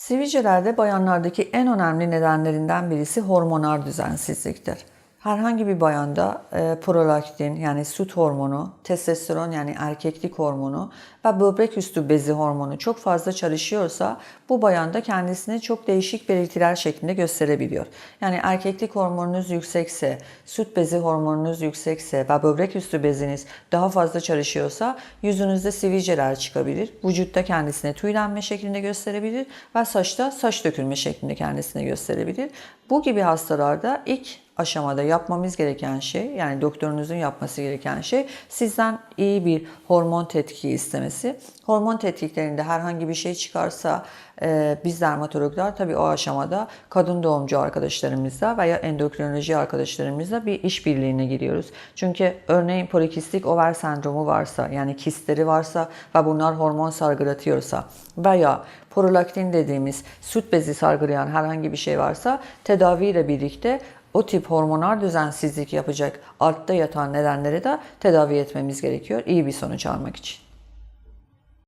Sivilcelerde bayanlardaki en önemli nedenlerinden birisi hormonal düzensizliktir. Herhangi bir bayanda e, prolaktin yani süt hormonu, testosteron yani erkeklik hormonu ve böbrek üstü bezi hormonu çok fazla çalışıyorsa bu bayanda kendisini çok değişik belirtiler şeklinde gösterebiliyor. Yani erkeklik hormonunuz yüksekse, süt bezi hormonunuz yüksekse ve böbrek üstü beziniz daha fazla çalışıyorsa yüzünüzde sivilceler çıkabilir. Vücutta kendisine tüylenme şeklinde gösterebilir ve saçta saç dökülme şeklinde kendisine gösterebilir. Bu gibi hastalarda ilk aşamada yapmamız gereken şey yani doktorunuzun yapması gereken şey sizden iyi bir hormon tetkiki istemesi. Hormon tetkiklerinde herhangi bir şey çıkarsa e, biz dermatologlar tabii o aşamada kadın doğumcu arkadaşlarımızla veya endokrinoloji arkadaşlarımızla bir işbirliğine giriyoruz. Çünkü örneğin polikistik over sendromu varsa yani kistleri varsa ve bunlar hormon salgılatıyorsa veya prolaktin dediğimiz süt bezi salgılayan herhangi bir şey varsa tedaviyle birlikte o tip hormonal düzensizlik yapacak altta yatan nedenleri de tedavi etmemiz gerekiyor iyi bir sonuç almak için.